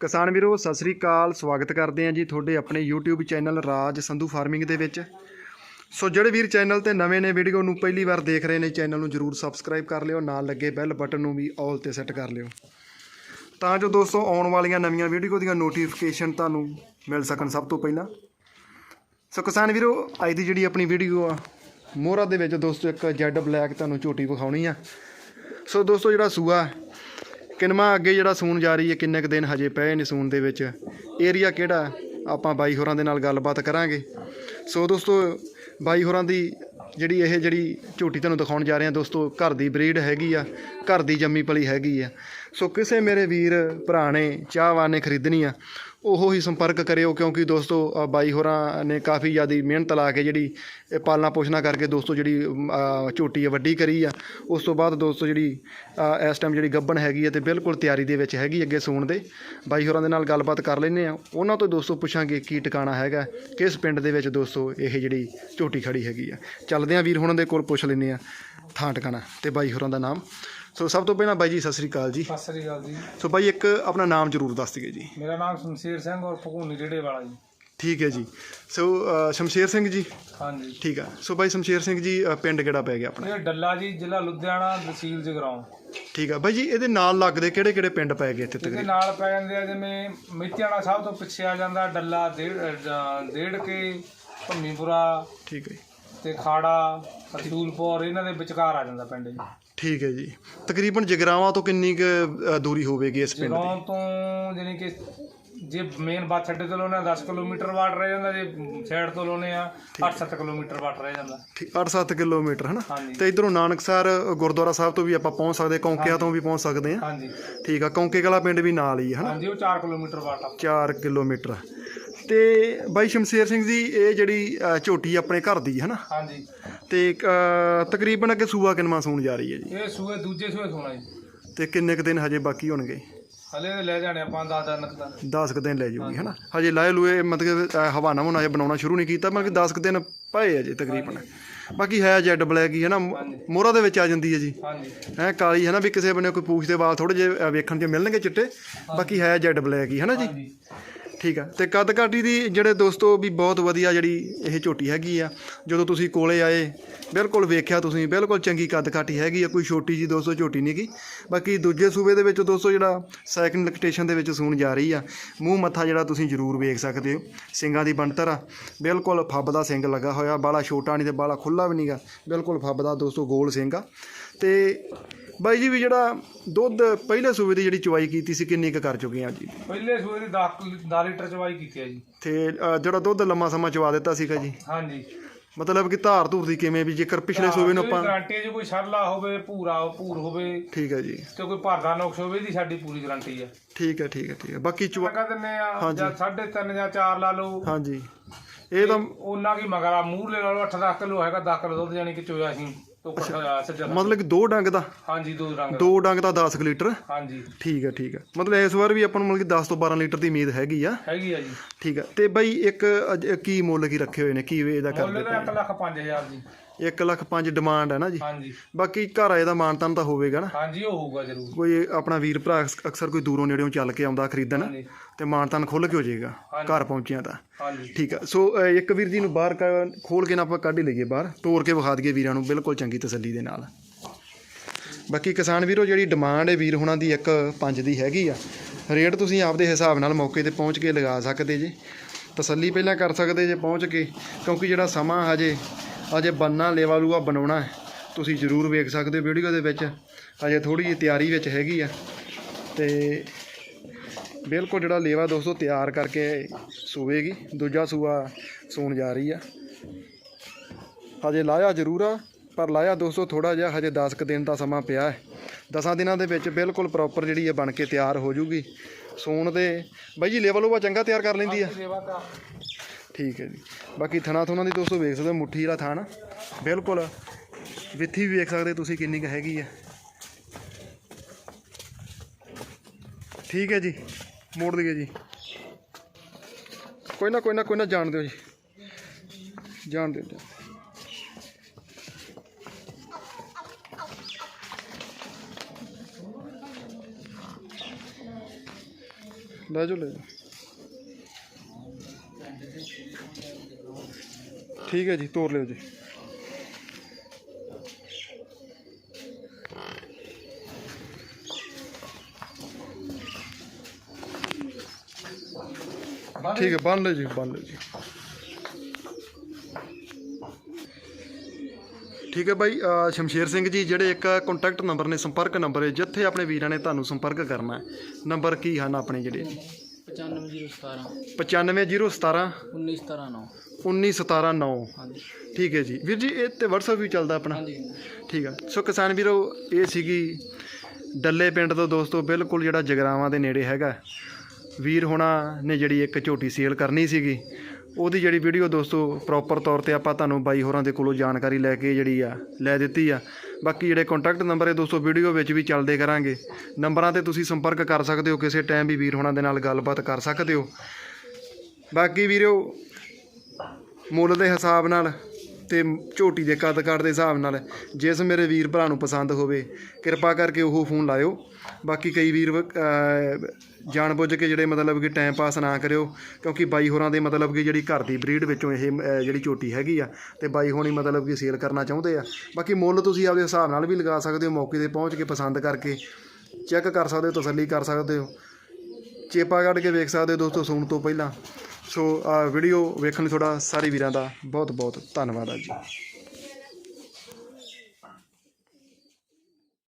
ਕਿਸਾਨ ਵੀਰੋ, ਸਤਿ ਸ੍ਰੀ ਅਕਾਲ। ਸਵਾਗਤ ਕਰਦੇ ਹਾਂ ਜੀ ਤੁਹਾਡੇ ਆਪਣੇ YouTube channel Raj Sandhu farming ਦੇ ਵਿੱਚ। ਸੋ ਜਿਹੜੇ ਵੀਰ ਚੈਨਲ ਤੇ ਨਵੇਂ ਨੇ, ਵੀਡੀਓ ਨੂੰ ਪਹਿਲੀ ਵਾਰ ਦੇਖ ਰਹੇ ਨੇ, ਚੈਨਲ ਨੂੰ ਜਰੂਰ ਸਬਸਕ੍ਰਾਈਬ ਕਰ ਲਿਓ, ਨਾਲ ਲੱਗੇ ਬੈਲ ਬਟਨ ਨੂੰ ਵੀ ਆਲ ਤੇ ਸੈੱਟ ਕਰ ਲਿਓ। ਤਾਂ ਜੋ ਦੋਸਤੋ, ਆਉਣ ਵਾਲੀਆਂ ਨਵੀਆਂ ਵੀਡੀਓ ਦੀਆਂ ਨੋਟੀਫਿਕੇਸ਼ਨ ਤੁਹਾਨੂੰ ਮਿਲ ਸਕਣ ਸਭ ਤੋਂ ਪਹਿਲਾਂ। ਸੋ ਕਿਸਾਨ ਵੀਰੋ, ਅੱਜ ਦੀ ਜਿਹੜੀ ਆਪਣੀ ਵੀਡੀਓ ਆ, ਮੋਹਰਾ ਦੇ ਵਿੱਚ ਦੋਸਤੋ ਇੱਕ ਜੈਡ ਬਲੈਕ ਤੁਹਾਨੂੰ ਝੋਟੀ ਵਿਖਾਉਣੀ ਆ। ਸੋ ਦੋਸਤੋ, ਜਿਹੜਾ ਸੂਆ ਕਿਨਮਾ ਅੱਗੇ ਜਿਹੜਾ ਸੂਣ ਜਾ ਰਹੀ ਹੈ, ਕਿੰਨੇ ਕੁ ਦਿਨ ਹਜੇ ਪਏ ਨੇ ਸੂਨ ਦੇ ਵਿੱਚ? ਏਰੀਆ ਕਿਹੜਾ? ਆਪਾਂ ਬਾਈ ਹੋਰਾਂ ਦੇ ਨਾਲ ਗੱਲਬਾਤ ਕਰਾਂਗੇ। ਸੋ ਦੋਸਤੋ, ਬਾਈ ਹੋਰਾਂ ਦੀ ਜਿਹੜੀ ਇਹ ਜਿਹੜੀ ਝੋਟੀ ਤੁਹਾਨੂੰ ਦਿਖਾਉਣ ਜਾ ਰਹੇ ਹਾਂ, ਦੋਸਤੋ, ਘਰ ਦੀ ਬਰੀਡ ਹੈਗੀ ਆ, ਘਰ ਦੀ ਜੰਮੀ ਪਲੀ ਹੈਗੀ ਆ। ਸੋ ਕਿਸੇ ਮੇਰੇ ਵੀਰ, ਭਰਾ ਨੇ ਚਾਹਵਾਨ ਨੇ ਖਰੀਦਣੀ ਆ ਉਹ ਹੀ ਸੰਪਰਕ ਕਰਿਓ ਕਿਉਂਕਿ ਦੋਸਤੋ ਬਾਈ ਹੋਰਾਂ ਨੇ ਕਾਫੀ ਜ਼ਿਆਦੀ ਮਿਹਨਤ ਲਾ ਕੇ ਜਿਹੜੀ ਇਹ ਪਾਲਣਾ ਪੋਸ਼ਣਾ ਕਰਕੇ ਦੋਸਤੋ ਜਿਹੜੀ ਝੋਟੀ ਆ ਵੱਡੀ ਕਰੀ ਆ। ਉਸ ਤੋਂ ਬਾਅਦ ਦੋਸਤੋ ਜਿਹੜੀ ਇਸ ਟਾਈਮ ਜਿਹੜੀ ਗੱਬਣ ਹੈਗੀ ਹੈ ਤੇ ਬਿਲਕੁਲ ਤਿਆਰੀ ਦੇ ਵਿੱਚ ਹੈਗੀ ਅੱਗੇ ਸੂਣ ਦੇ। ਬਾਈ ਹੋਰਾਂ ਦੇ ਨਾਲ ਗੱਲਬਾਤ ਕਰ ਲੈਂਦੇ ਆ। ਉਹਨਾਂ ਤੋਂ ਦੋਸਤੋ ਪੁੱਛਾਂਗੇ ਕੀ ਟਿਕਾਣਾ ਹੈਗਾ, ਕਿਸ ਪਿੰਡ ਦੇ ਵਿੱਚ ਦੋਸਤੋ ਇਹ ਜਿਹੜੀ ਝੋਟੀ ਖੜੀ ਹੈਗੀ ਆ। ਚੱਲਦੇ ਆ ਵੀਰ ਹੋਰਾਂ ਦੇ ਕੋਲ ਪੁੱਛ ਲੈਂਦੇ ਆ ਥਾਂ ਟਿਕਾਣਾ ਤੇ ਬਾਈ ਹੋਰਾਂ ਦਾ ਨਾਮ। ਸੋ ਸਭ ਤੋਂ ਪਹਿਲਾਂ ਬਾਈ ਜੀ ਸਤਿ ਸ੍ਰੀ ਅਕਾਲ ਜੀ। ਸਤਿ ਸ੍ਰੀ ਅਕਾਲ ਜੀ। ਸੋ ਬਾਈ ਇੱਕ ਆਪਣਾ ਨਾਮ ਜ਼ਰੂਰ ਦੱਸ ਦਿਓ ਜੀ। ਮੇਰਾ ਨਾਮ ਸ਼ਮਸ਼ੀਰ ਸਿੰਘ ਔਰ ਭਗੂਨੀ ਜਿਹੜੇ ਵਾਲਾ ਜੀ। ਠੀਕ ਹੈ ਜੀ। ਸੋ ਸ਼ਮਸ਼ੇਰ ਸਿੰਘ ਜੀ? ਹਾਂਜੀ। ਠੀਕ ਆ। ਸੋ ਬਾਈ ਸ਼ਮਸ਼ੇਰ ਸਿੰਘ ਜੀ ਪਿੰਡ ਕਿਹੜਾ ਪੈ ਗਿਆ ਆਪਣਾ? ਇਹ ਡੱਲਾ ਜੀ ਜ਼ਿਲ੍ਹਾ ਲੁਧਿਆਣਾ ਤਹਿਸੀਲ ਜਗਰਾਉਂ। ਠੀਕ ਆ। ਬਾਈ ਜੀ ਇਹਦੇ ਨਾਲ ਲੱਗਦੇ ਕਿਹੜੇ ਕਿਹੜੇ ਪਿੰਡ ਪੈ ਗਏ ਇੱਥੇ ਇਹਦੇ ਤਕਰੀਬਨ ਨਾਲ ਪੈ ਜਾਂਦੇ ਆ ਜਿਵੇਂ ਮਿੱਤਿਆਣਾ ਸਾਹਿਬ ਤੋਂ ਪਿੱਛੇ ਆ ਜਾਂਦਾ ਡੱਲਾ ਡੇਢ ਕੇ ਭੰਮੀਪੁਰਾ ਠੀਕ ਹੈ ਜੀ। ਤੇ ਖਾੜਾ ਰਸੂਲਪੁਰ ਇਹਨਾਂ ਦੇ ਵਿਚਕਾਰ ਆ ਜਾਂਦਾ ਪਿੰਡ ਜੀ। ਠੀਕ ਹੈ ਜੀ। ਤਕਰੀਬਨ ਜਗਰਾਵਾਂ ਤੋਂ ਕਿੰਨੀ ਕੁ ਅ, ਦੂਰੀ ਹੋਵੇਗੀ ਇਸ ਪਿੰਡ ਦੀ? ਜਗਰਾਉਂ ਤੋਂ ਜਾਣੀ ਕਿ ਜੇ ਮੇਨ ਬੱਸ ਅੱਡੇ ਤੋਂ ਲਾਉਣੇ ਆ 10 ਕਿਲੋਮੀਟਰ ਵਾਟ ਰਹਿ ਜਾਂਦਾ ਜੇ ਸਾਈਡ ਤੋਂ ਲਾਉਣੇ ਆ 8-7 ਕਿਲੋਮੀਟਰ ਵਾਟ ਰਹਿ ਜਾਂਦਾ। ਠੀਕ 8-7 ਕਿਲੋਮੀਟਰ ਹਨਾ? ਹਾਂਜੀ। ਤੇ ਇਧਰੋਂ ਨਾਨਕਸਰ ਗੁਰਦੁਆਰਾ ਸਾਹਿਬ ਤੋਂ ਵੀ ਆਪਾਂ ਪਹੁੰਚ ਸਕਦੇ ਕੌਂਕਿਆਂ ਤੋਂ ਵੀ ਪਹੁੰਚ ਸਕਦੇ ਹਾਂ। ਹਾਂਜੀ। ਠੀਕ ਆ ਕੌਂਕੇ ਕਲਾ ਪਿੰਡ ਵੀ ਨਾਲ ਹੀ ਹੈ ਹਨਾ? ਹਾਂਜੀ ਉਹ 4 ਕਿਲੋਮੀਟਰ ਵਾਟ ਆ। 4 ਕਿਲੋਮੀਟਰ। ਤੇ ਬਾਈ ਸ਼ਮਸ਼ੇਰ ਸਿੰਘ ਜੀ ਇਹ ਜਿਹੜੀ ਅ, ਝੋਟੀ ਆਪਣੇ ਘਰ ਦੀ ਹੈ ਨਾ? ਹਾਂਜੀ। ਤੇ ਅ, ਤਕਰੀਬਨ ਅੱਗੇ ਸੂਆ ਕਿਨਮਾ ਸੂਣ ਜਾ ਰਹੀ ਹੈ ਜੀ? ਇਹ ਸੂਏ ਦੂਜੇ ਸੂਏ ਸੋਣਾ ਜੀ। ਤੇ ਕਿੰਨੇ ਕੁ ਦਿਨ ਹਜੇ ਬਾਕੀ ਹੋਣਗੇ? ਹਲੇ ਲੈ ਜਾਣੇ ਆਪਾਂ 10 ਦਿਨ ਤੱਕ ਤਾਂ। 10 ਕੁ ਦਿਨ ਲੈ ਜਾਊਗੀ ਹਨਾ ਹਜੇ। ਲਾਏ ਲੂਏ ਮਤਲਬ ਅ, ਹਵਾਨਾ ਹੁਣਾ ਹਜੇ ਬਣਾਉਣਾ ਸ਼ੁਰੂ ਨਹੀਂ ਕੀਤਾ ਮਤਲਬ ਕਿ 10 ਕੁ ਦਿਨ ਪਏ ਅਜੇ ਤਕਰੀਬਨ। ਬਾਕੀ ਹੈ ਜੈਡ ਬਲੈਕ ਹੀ ਹਨਾ ਮੋਹਰਾ ਦੇ ਵਿੱਚ ਆ ਜਾਂਦੀ ਹੈ ਜੀ। ਹਾਂਜੀ। ਹੈ ਕਾਲੀ ਹੈ ਨਾ? ਵੀ ਕਿਸੇ ਬੰਨੇ ਕੋਈ ਪੂਛ ਦੇ ਵਾਲ ਥੋੜੇ ਜਿਹੇ ਅ, ਵੇਖਣ 'ਚ ਮਿਲਣਗੇ ਚਿੱਟੇ। ਬਾਕੀ ਹੈ ਜੈਡ ਬਲੈਕ ਹੀ ਹਨਾ ਜੀ? ਹਾਂਜੀ। ਠੀਕ ਆ। ਤੇ ਕੱਦ ਕਾਟੀ ਦੀ ਜਿਹੜੇ ਦੋਸਤੋ ਵੀ ਬਹੁਤ ਵਧੀਆ ਜਿਹੜੀ ਇਹ ਝੋਟੀ ਹੈਗੀ ਆ, ਜਦੋਂ ਤੁਸੀਂ ਕੋਲੇ ਆਏ, ਬਿਲਕੁਲ ਵੇਖਿਆ ਤੁਸੀਂ, ਬਿਲਕੁਲ ਚੰਗੀ ਕੱਦ ਕਾਟੀ ਹੈਗੀ ਆ, ਕੋਈ ਛੋਟੀ ਜੀ ਦੋਸਤੋ ਝੋਟੀ ਨਹੀਂ ਗੀ। ਬਾਕੀ ਦੂਜੇ ਸੂਬੇ ਦੇ ਵਿੱਚ ਦੋਸਤੋ ਜਿਹੜਾ ਸੈਕੰਡ ਲੈਕਟੇਸ਼ਨ ਦੇ ਵਿੱਚ ਸੂਣ ਜਾ ਰਹੀ ਆ, ਮੂੰਹ ਮੱਥਾ ਜਿਹੜਾ ਤੁਸੀਂ ਜ਼ਰੂਰ ਵੇਖ ਸਕਦੇ ਹੋ ਸਿੰਘਾਂ ਦੀ ਬਣਤਰ ਆ। ਬਿਲਕੁਲ ਫੱਬ ਦਾ ਸਿੰਘ ਲੱਗਾ ਹੋਇਆ ਬਾਲਾ ਛੋਟਾ ਨਹੀਂ ਤੇ ਬਾਲਾ ਖੁੱਲਾ ਵੀ ਨਹੀਂਗਾ ਬਿਲਕੁਲ ਫੱਬ ਦਾ ਦੋਸਤੋ ਗੋਲ ਸਿੰਘ ਆ। ਤੇ ਬਾਈ ਜੀ ਵੀ ਜਿਹੜਾ ਦੁੱਧ ਪਹਿਲੇ ਸੂਬੇ ਦੀ ਜਿਹੜੀ ਚੁਆਈ ਕੀਤੀ ਸੀ ਕਿੰਨੀ ਕੁ ਕਰ ਚੁੱਕੇ ਆ ਜੀ? ਪਹਿਲੇ ਸੂਏ ਦੀ 10 10 ਲੀਟਰ ਚਵਾਈ ਕੀਤੀ ਹੈ ਜੀ। ਤੇ ਅ, ਜਿਹੜਾ ਦੁੱਧ ਲੰਮਾ ਸਮਾਂ ਚਵਾ ਦਿੱਤਾ ਸੀਗਾ ਜੀ? ਹਾਂਜੀ। ਮਤਲਬ ਕਿ ਧਾਰ ਧੂਰ ਦੀ ਕਿਵੇਂ ਵੀ ਜੇਕਰ ਪਿਛਲੇ ਸੂਬੇ ਨੂੰ ਆਪਾਂ ਗਾਰੰਟੀ ਜੇ ਕੋਈ ਸਰਲਾ ਹੋਵੇ ਭੂਰਾ ਭੂਰ ਹੋਵੇ ਠੀਕ ਹੈ ਜੀ। ਤੇ ਕੋਈ ਭਰਦਾ ਨੁਕਸ ਹੋਵੇ ਦੀ ਸਾਡੀ ਪੂਰੀ ਗਾਰੰਟੀ ਹੈ ਠੀਕ ਹੈ ਠੀਕ ਹੈ ਠੀਕ ਹੈ ਬਾਕੀ ਮੈਂ ਕਹ ਦਿੰਨੇ ਆ ਜਾਂ 3.5 ਜਾਂ 4 ਲਾ ਲਓ। ਹਾਂਜੀ। ਇਹ ਤਾਂ ਉਹਨਾਂ ਕੀ ਮਗਰਾ ਮੂਹਰੇ ਲਾ ਲਓ 8-10 ਕਿਲੋ ਹੈਗਾ 10 ਕਿਲੋ ਦੁੱਧ ਜਾਨੀ ਕਿ ਚੋਇਆ ਸੀ। ਮਤਲਬ ਕਿ ਦੋ ਡੰਗ ਦਾ? ਹਾਂਜੀ ਦੋ ਰੰਗ ਦੋ। ਡੰਗ ਦਾ 10 ਕੁ ਲੀਟਰ? ਹਾਂਜੀ। ਠੀਕ ਹੈ ਠੀਕ ਹੈ ਮਤਲਬ ਇਸ ਵਾਰ ਵੀ ਆਪਾਂ ਨੂੰ ਮਤਲਬ ਕਿ 10 ਤੋਂ 12 ਲੀਟਰ ਦੀ ਉਮੀਦ ਹੈਗੀ ਆ। ਹੈਗੀ ਆ ਜੀ। ਠੀਕ ਹੈ ਤੇ ਬਾਈ ਇੱਕ ਕੀ ਮੁੱਲ ਕੀ ਰੱਖੇ ਹੋਏ ਨੇ? ਕੀ ਇਹਦਾ ਮੁੱਲ ਕਰਦੇ ਦਾ 1 ਲੱਖ 5000 ਜੀ। 1 ਲੱਖ 5 ਡਿਮਾਂਡ ਹੈ ਨਾ ਜੀ। ਹਾਂਜੀ। ਬਾਕੀ ਘਰ ਆਏ ਦਾ ਮਾਨਤਾਨ ਤਾਂ ਹੋਵੇਗਾ ਨਾ। ਹਾਂਜੀ ਉਹ ਹੋਊਗਾ ਜ਼ਰੂਰ। ਕੋਈ ਆਪਣਾ ਵੀਰ ਭਰਾ ਅਕਸ- ਅਕਸਰ ਕੋਈ ਦੂਰੋਂ ਨੇੜਿਓਂ ਚੱਲ ਕੇ ਆਉਂਦਾ ਖਰੀਦਣ ਹਾਂਜੀ। ਤੇ ਮਾਨਤਾਨ ਖੁੱਲ ਕੇ ਹੋ ਜਾਏਗਾ। ਘਰ ਪਹੁੰਚਿਆ ਤਾਂ। ਹਾਂਜੀ। ਠੀਕ ਆ। ਸੋ ਅ, ਇੱਕ ਵੀਰ ਜੀ ਨੂੰ ਬਾਹਰ ਕ- ਖੋਲ ਕੇ ਨਾ ਆਪਾਂ ਕੱਢ ਹੀ ਲਈਏ ਬਾਹਰ। ਤੋੜ ਕੇ ਵਿਖਾ ਦਈਏ ਵੀਰਾਂ ਨੂੰ ਬਿਲਕੁਲ ਚੰਗੀ ਤਸੱਲੀ ਦੇ ਨਾਲ। ਬਾਕੀ ਕਿਸਾਨ ਵੀਰੋ ਜਿਹੜੀ ਡਿਮਾਂਡ ਹੈ ਵੀਰ ਹੁਣਾਂ ਦੀ ਇੱਕ ਪੰਜ ਦੀ ਹੈਗੀ ਆ। ਰੇਟ ਤੁਸੀਂ ਆਪਦੇ ਹਿਸਾਬ ਨਾਲ ਮੌਕੇ ਤੇ ਪਹੁੰਚ ਕੇ ਲਗਾ ਸਕਦੇ ਜੇ। ਤਸੱਲੀ ਪਹਿਲਾਂ ਕਰ ਸਕਦੇ ਜੇ ਪਹੁੰਚ ਕੇ ਕਿਉਂਕਿ ਜਿਹੜਾ ਸਮਾਂ ਹਜੇ ਹਜੇ ਬੰਨਾ ਲੇਵਾ ਲੂਆ ਬਣਾਉਣਾ ਹੈ। ਤੁਸੀਂ ਜ਼ਰੂਰ ਵੇਖ ਸਕਦੇ ਹੋ ਵੀਡੀਓ ਦੇ ਵਿੱਚ। ਹਜੇ ਥੋੜੀ ਜਿਹੀ ਤਿਆਰੀ ਵਿੱਚ ਹੈਗੀ ਆ। ਤੇ ਬਿਲਕੁਲ ਜਿਹੜਾ ਲੇਵਾ ਦੋਸਤੋ ਤਿਆਰ ਕਰਕੇ ਸੂਵੇਗੀ। ਦੂਜਾ ਸੂਆ ਸੂਣ ਜਾ ਰਹੀ ਆ। ਹਜੇ ਲਾਇਆ ਜ਼ਰੂਰ ਆ, ਪਰ ਲਾਇਆ ਦੋਸਤੋ ਥੋੜਾ ਜਿਹਾ, ਹਜੇ 10 ਕੁ ਦਿਨ ਦਾ ਸਮਾਂ ਪਿਆ ਹੈ। 10 ਦਿਨਾਂ ਦੇ ਵਿੱਚ ਬਿਲਕੁਲ ਪ੍ਰੋਪਰ ਜਿਹੜੀ ਹੈ ਬਣ ਕੇ ਤਿਆਰ ਹੋ ਜੂਗੀ। ਸੂਣ ਦੇ ਬਾਈ ਜੀ ਲੈਵਲ ਉਹ ਚੰਗਾ ਤਿਆਰ ਕਰ ਲੈਂਦੀ ਆ? ਠੀਕ ਹੈ ਜੀ। ਬਾਕੀ ਥਣਾ ਥੁਣਾ ਦੀ ਦੋਸਤੋ ਵੇਖ ਸਕਦੇ ਹੋ, ਮੁੱਠੀ ਵਾਲਾ ਥਾਣ। ਬਿਲਕੁਲ ਵਿੱਥੀ ਵੀ ਵੇਖ ਸਕਦੇ ਤੁਸੀਂ ਕਿੰਨੀ ਕੁ ਹੈਗੀ ਹੈ। ਠੀਕ ਹੈ ਜੀ, ਮੋੜ ਲਈਏ ਜੀ। ਕੋਈ ਨਾ ਕੋਈ ਨਾ ਕੋਈ ਨਾ ਜਾਣ ਦਿਓ ਜੀ। ਜਾਣ ਦਿਓ ਜੀ। ਲੈ ਜਾਓ ਲੈ ਜਾਓ। ਠੀਕ ਹੈ ਜੀ, ਤੋਰ ਲਿਓ ਜੀ। ਠੀਕ ਹੈ, ਬੰਨ ਲਓ ਜੀ, ਬੰਨ ਲਓ ਜੀ। ਠੀਕ ਹੈ ਬਾਈ ਸ਼ਮਸ਼ੇਰ ਸਿੰਘ ਜੀ, ਜਿਹੜੇ ਇੱਕ ਕੰਟੈਕਟ ਨੰਬਰ ਨੇ, ਸੰਪਰਕ ਨੰਬਰ ਹੈ, ਜਿੱਥੇ ਆਪਣੇ ਵੀਰਾਂ ਨੇ ਤੁਹਾਨੂੰ ਸੰਪਰਕ ਕਰਨਾ ਹੈ। ਨੰਬਰ ਕੀ ਹਨ ਆਪਣੇ ਜਿਹੜੇ? 95017 95017 1917 19179 ਹਾਂਜੀ। ਠੀਕ ਹੈ ਜੀ। ਵੀਰ ਜੀ ਇਹ ਤੇ WhatsApp ਵੀ ਚੱਲਦਾ ਆਪਣਾ। ਹਾਂਜੀ। ਠੀਕ ਆ। ਸੋ ਕਿਸਾਨ ਵੀਰੋ ਇਹ ਸੀਗੀ ਡੱਲੇ ਪਿੰਡ ਤੋਂ ਦੋਸਤੋ ਬਿਲਕੁਲ ਜਿਹੜਾ ਜਗਰਾਵਾਂ ਦੇ ਨੇੜੇ ਹੈਗਾ। ਵੀਰ ਹੋਣਾ ਨੇ ਜਿਹੜੀ ਇੱਕ ਝੋਟੀ ਸੇਲ ਕਰਨੀ ਸੀਗੀ। ਉਹਦੀ ਜਿਹੜੀ ਵੀਡੀਓ ਦੋਸਤੋ ਪ੍ਰੋਪਰ ਤੌਰ ਤੇ ਆਪਾਂ ਤੁਹਾਨੂੰ ਬਾਈ ਹੋਰਾਂ ਦੇ ਕੋਲੋਂ ਜਾਣਕਾਰੀ ਲੈ ਕੇ ਜਿਹੜੀ ਆ, ਲੈ ਦਿੱਤੀ ਆ। ਬਾਕੀ ਜਿਹੜੇ ਕੰਟੈਕਟ ਨੰਬਰ ਹੈ ਦੋਸਤੋ ਵੀਡੀਓ ਵਿੱਚ ਵੀ ਚੱਲਦੇ ਕਰਾਂਗੇ। ਨੰਬਰਾਂ ਤੇ ਤੁਸੀਂ ਸੰਪਰਕ ਕਰ ਸਕਦੇ ਹੋ, ਕਿਸੇ ਟਾਈਮ ਵੀ ਵੀਰ ਹੋਰਾਂ ਦੇ ਨਾਲ ਗੱਲਬਾਤ ਕਰ ਸਕਦੇ ਹੋ। ਬਾਕੀ ਵੀਰੋ, ਮੁੱਲ ਦੇ ਹਿਸਾਬ ਨਾਲ ਤੇ ਝੋਟੀ ਦੇ ਕੱਦ ਕਾਠ ਦੇ ਹਿਸਾਬ ਨਾਲ ਜਿਸ ਮੇਰੇ ਵੀਰ ਭਰਾ ਨੂੰ ਪਸੰਦ ਹੋਵੇ, ਕਿਰਪਾ ਕਰਕੇ ਉਹ ਫੋਨ ਲਾਇਓ। ਬਾਕੀ ਕਈ ਵੀਰ ਜਾਣ ਬੁੱਝ ਕੇ ਜਿਹੜੇ ਮਤਲਬ ਕਿ ਟਾਈਮ ਪਾਸ ਨਾ ਕਰਿਓ, ਕਿਉਂਕਿ ਬਾਈ ਹੋਰਾਂ ਦੇ ਮਤਲਬ ਕਿ ਜਿਹੜੀ ਘਰ ਦੀ ਬਰੀਡ ਵਿੱਚੋਂ ਇਹ ਜਿਹੜੀ ਝੋਟੀ ਹੈਗੀ ਆ, ਤੇ ਬਾਈ ਹੋਣੀ ਮਤਲਬ ਕਿ ਸੇਲ ਕਰਨਾ ਚਾਹੁੰਦੇ ਆ। ਬਾਕੀ ਮੁੱਲ ਤੁਸੀਂ ਆਪਦੇ ਹਿਸਾਬ ਨਾਲ ਵੀ ਲਗਾ ਸਕਦੇ ਹੋ, ਮੌਕੇ ਤੇ ਪਹੁੰਚ ਕੇ ਪਸੰਦ ਕਰਕੇ ਚੈੱਕ ਕਰ ਸਕਦੇ ਹੋ, ਤਸੱਲੀ ਕਰ ਸਕਦੇ ਹੋ। ਚੇਪਾ ਕੱਢ ਕੇ ਵੇਖ ਸਕਦੇ ਹੋ ਦੋਸਤੋ, ਸੌਣ ਤੋਂ ਪਹਿਲਾਂ। ਸੋ ਵੀਡੀਓ ਵੇਖਣ ਲਈ ਤੁਹਾਡਾ ਸਾਰੇ ਵੀਰਾਂ ਦਾ ਬਹੁਤ ਬਹੁਤ ਧੰਨਵਾਦ ਆ ਜੀ।